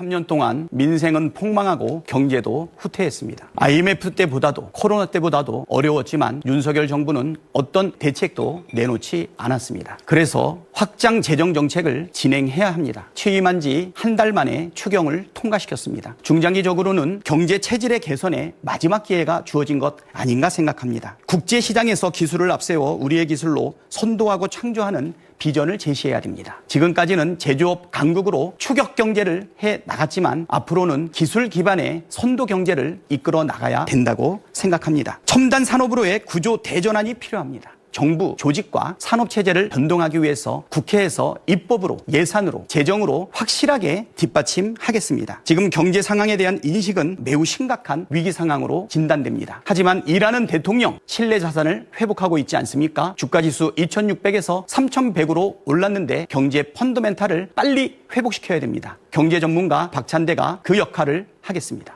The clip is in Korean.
3년 동안 민생은 폭망하고 경제도 후퇴했습니다. IMF 때보다도 코로나 때보다도 어려웠지만 윤석열 정부는 어떤 대책도 내놓지 않았습니다. 그래서 확장 재정 정책을 진행해야 합니다. 취임한 지 한 달 만에 추경을 통과시켰습니다. 중장기적으로는 경제 체질의 개선에 마지막 기회가 주어진 것 아닌가 생각합니다. 국제 시장에서 기술을 앞세워 우리의 기술로 선도하고 창조하는 비전을 제시해야 됩니다. 지금까지는 제조업 강국으로 추격 경제를 해 나갔지만 앞으로는 기술 기반의 선도 경제를 이끌어 나가야 된다고 생각합니다. 첨단 산업으로의 구조 대전환이 필요합니다. 정부 조직과 산업 체제를 변동하기 위해서 국회에서 입법으로 예산으로 재정으로 확실하게 뒷받침하겠습니다. 지금 경제 상황에 대한 인식은 매우 심각한 위기 상황으로 진단됩니다. 하지만 일하는 대통령 신뢰 자산을 회복하고 있지 않습니까? 주가 지수 2600에서 3100으로 올랐는데 경제 펀더멘탈을 빨리 회복시켜야 됩니다. 경제 전문가 박찬대가 그 역할을 하겠습니다.